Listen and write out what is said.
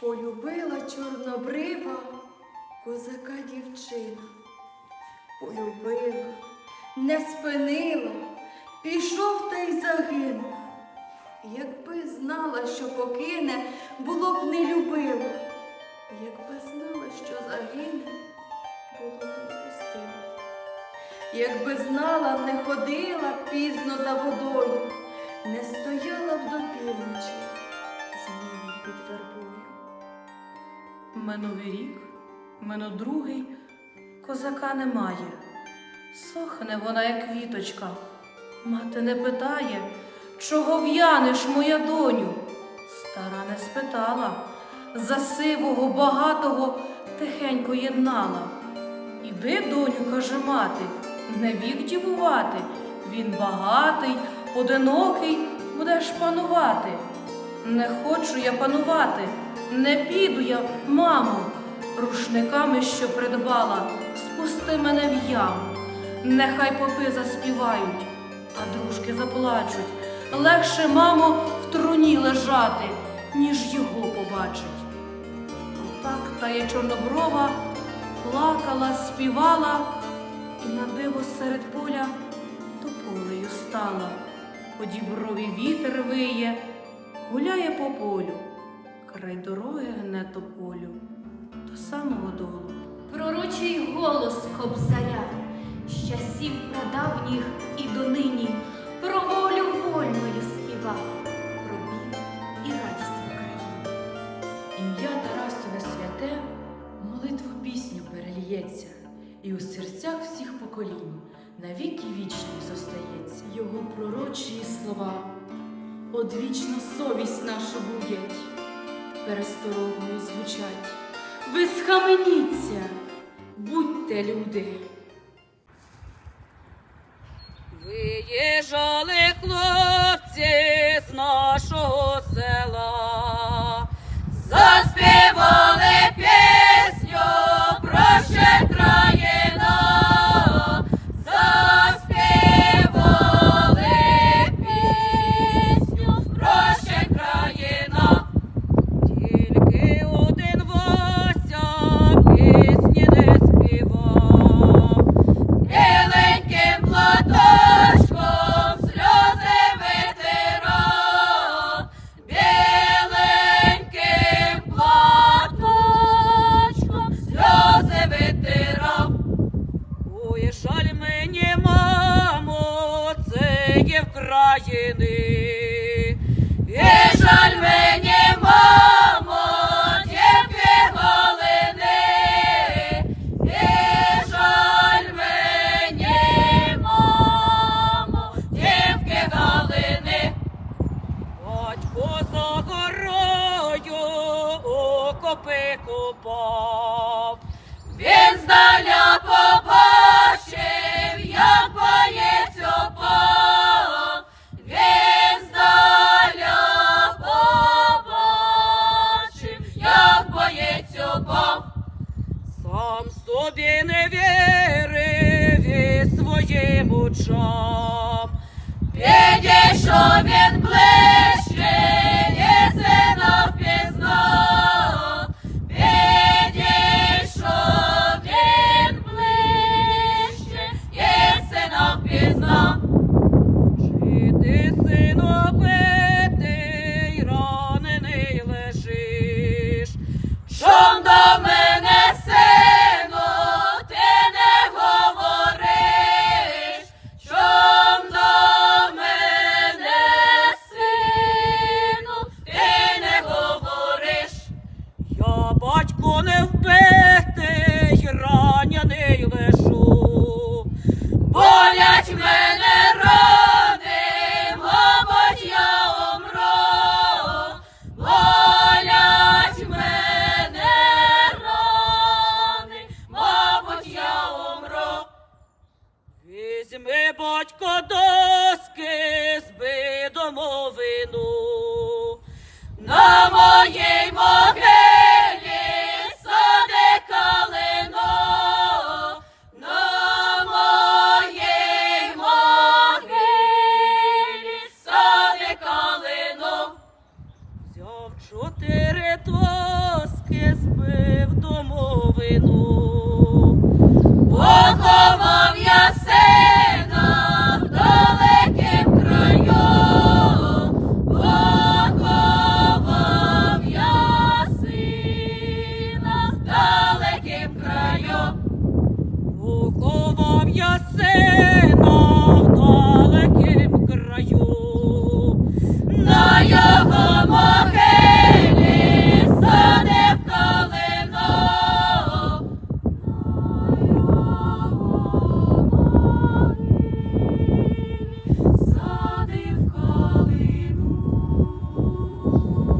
Полюбила чорнобрива козака дівчина. Полюбила, не спинила, пішов та й загинув. Якби знала, що покине, було б не любила. Якби знала, що загине, було б не пустила. Якби знала, не ходила пізно за водою, не стояла б до півночі з ним під вербою. Минув і рік, минув другий, козака немає. Сохне вона, як квіточка. Мати не питає, чого в'янеш, моя доню. Стара не спитала, за сивого, багатого тихенько єднала. Іди, доню, каже мати, не вік дівувати. Він багатий, одинокий, будеш панувати. Не хочу я панувати, не піду я, мамо, рушниками, що придбала, спусти мене в яму. Нехай попи заспівають, а дружки заплачуть. Легше, мамо, в труні лежати, ніж його побачить. Отак тає чорноброва, плакала, співала, і на диво серед поля тополею стала. По діброві вітер виє, гуляє по полю, край дороги гне тополю до самого долу. Пророчий голос кобзаря, з часів прадавніх і донині про волю вольною співа, про біль і радість в Україні. Ім'я Тарасове святе молитву пісню переліється, і у серцях всіх поколінь навіки вічні зостається. Його пророчі слова одвічно совість нашу будять, пересторогою звучать. Ви схаменіться, будьте люди. Виїжджали І жаль мені, мамо, тільки Галини. І жаль мені, мамо, тільки Галини. Батько за горою окопи копав. Він здаля Він